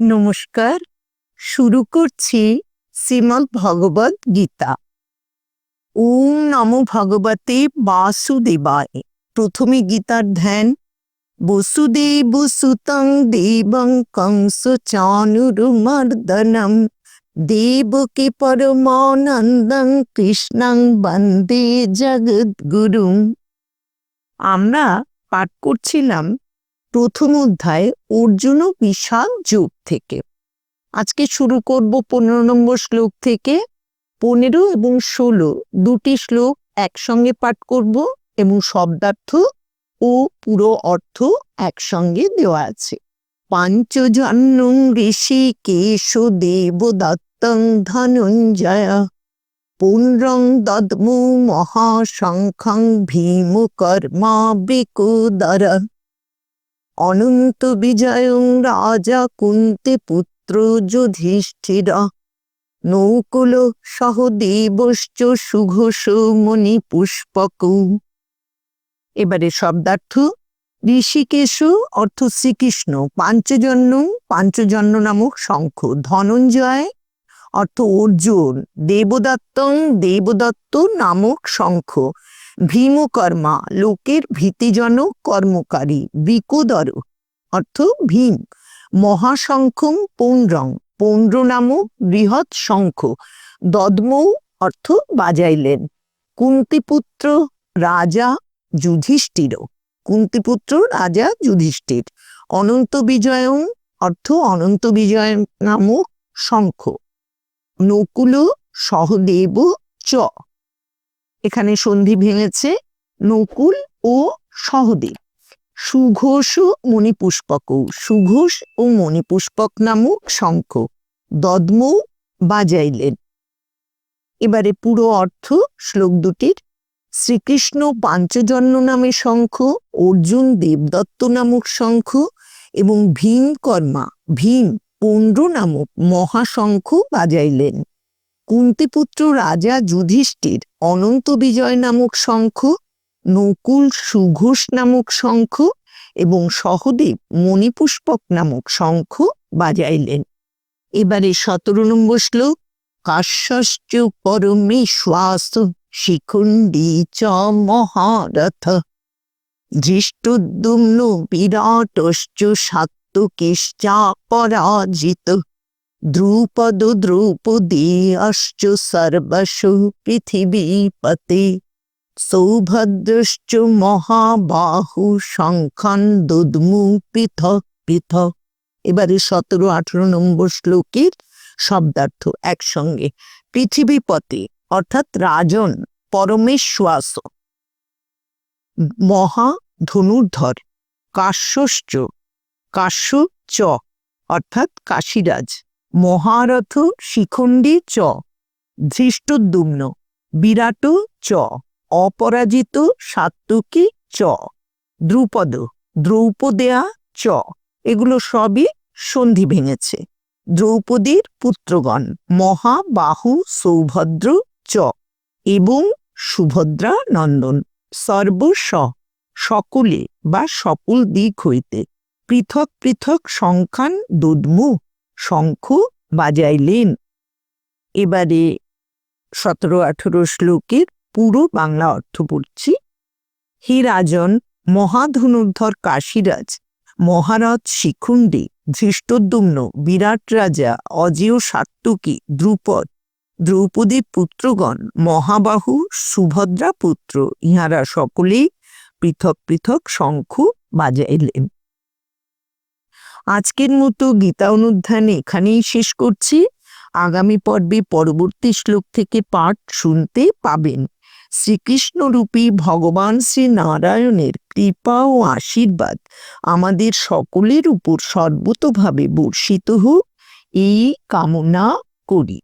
নমস্কার, শুরু করছি শ্রীমৎ ভগবত গীতা। ওম নমো ভগবতে বাসুদেবায়। প্রথমে গীতার ধ্যান বসুদেব সুতং দেবং কংস চানুরুমর্দনম দেবকে পরমানন্দং কৃষ্ণং বন্দে জগদ্গুরুম। আমরা পাঠ করছিলাম প্রথম অধ্যায় অর্জুন ও বিশাল যুগ থেকে। আজকে শুরু করব পনেরো নম্বর শ্লোক থেকে। পনেরো এবং ষোলো দুটি শ্লোক একসঙ্গে পাঠ করব এবং শব্দার্থ ও পুরো অর্থ একসঙ্গে দেওয়া আছে। পাঞ্চজন্যং ঋষি কেশ দেব দত্তং ধনঞ্জয় পুনরং দদ্মু মহাশঙ্খং ভীম কর্মা বিকুদর অনন্ত বিজয়ং রাজা কুন্তে পুত্র যুধিষ্ঠির। নৌকুল সহদেবশ্চ সুঘোষ মণি পুষ্পক। এবারে শব্দার্থ, ঋষিকেশু অর্থ শ্রীকৃষ্ণ, পাঞ্চজন্য পাঞ্চজন্য নামক শঙ্খ, ধনঞ্জয় অর্থ অর্জুন, দেবদত্তং দেবদত্ত নামক শঙ্খ। ভীমকর্মা, লোকের ভীতিজনক কর্মকারী, বিকুদর, অর্থ ভীম। মহাশঙ্খম পৌণ্ড্রং, পৌণ্ড্র নামক বৃহৎ শঙ্খ। দদমৌ অর্থ বাজাইলেন। কুন্তিপুত্র রাজা যুধিষ্ঠির। কুন্তিপুত্র রাজা যুধিষ্ঠির। অনন্ত বিজয়ং, অর্থ অনন্ত বিজয় নামক শঙ্খ। নকুল সহদেব চ। এখানে সন্ধি ভেঙেছে, নকুল ও সহদেব। সুঘোষ ও মণিপুষ্পক, সুঘোষ ও মণিপুষ্পক নামক শঙ্খ, দদমৌ বাজাইলেন। এবারে পুরো অর্থ শ্লোক দুটির, শ্রীকৃষ্ণ পাঞ্চজন্য নামে শঙ্খ, অর্জুন দেবদত্ত নামক শঙ্খ এবং ভীম কর্মা ভীম পৌণ্ড্র নামক মহাশঙ্খ বাজাইলেন। কুন্তিপুত্র রাজা যুধিষ্ঠির অনন্ত বিজয় নামক শঙ্খ, নকুল সুঘোষ নামক শঙ্খ এবং সহদেব মণিপুষ্পক নামক শঙ্খ বাজাইলেন। এবারে সতেরো নম্বর শ্লোক, কাশ্যশ্চ পরমে শ্বাস শিখুণ্ডী চ মহারথ। দৃষ্টদ্যুম্ন বিরাটশ্চ সাত্তুকিশ্চা পরাজিত দ্রুপদ দ্রৌপদী অশ্চ সর্বসু পৃথিবীপতে সৌভদ্রশ্চ মহাবাহু সংখ্যান দুদ্মু পৃথক পৃথক এবারে সতেরো আঠেরো নম্বর শ্লোকের শব্দার্থ একসঙ্গে। পৃথিবীপতি, অর্থাৎ রাজন, পরমেশ্বাস। মহা ধনুর্ধর, কাশ্যশ্চ কাশ্য চ, অর্থাৎ কাশীরাজ। মহারথ শিখণ্ডী চ, ধৃষ্টদ্যুম্ন। বিরাট চ, অপরাজিত সাত্তুকী চ। দ্রুপদ, দ্রৌপদেয়া চ। এগুলো সবই সন্ধি ভেঙেছে। দ্রৌপদীর পুত্রগণ, মহাবাহু সৌভদ্র চ এবং সুভদ্রা নন্দন। সকলে বা সকল দিক হইতে পৃথক পৃথক সংখ্যান দুদ্মু শঙ্খ বাজাইলেন। এবারে সতেরো আঠেরো শ্লোকের পুরো বাংলা অর্থ পড়ছি। হে রাজন, মহাধনুর্ধর কাশীরাজ মহারথ শিখুণ্ডী ধৃষ্টদ্যুম্ন, বিরাট রাজা, অজেয় সাত্তুকী দ্রুপদ দ্রৌপদীর পুত্রগণ, মহাবাহু, সুভদ্রা পুত্র, ইহারা সকলেই পৃথক পৃথক শঙ্খ বাজাইলেন। আজকের মতো গীতা অনুধ্যান এখানেই শেষ করছি। আগামী পর্বে পরবর্তী শ্লোক থেকে পাঠ শুনতে পাবেন। শ্রীকৃষ্ণরূপী ভগবান শ্রী নারায়ণের কৃপা ও আশীর্বাদ আমাদের সকলের উপর সর্বতভাবে বর্ষিত হোক। এই কামনা করি।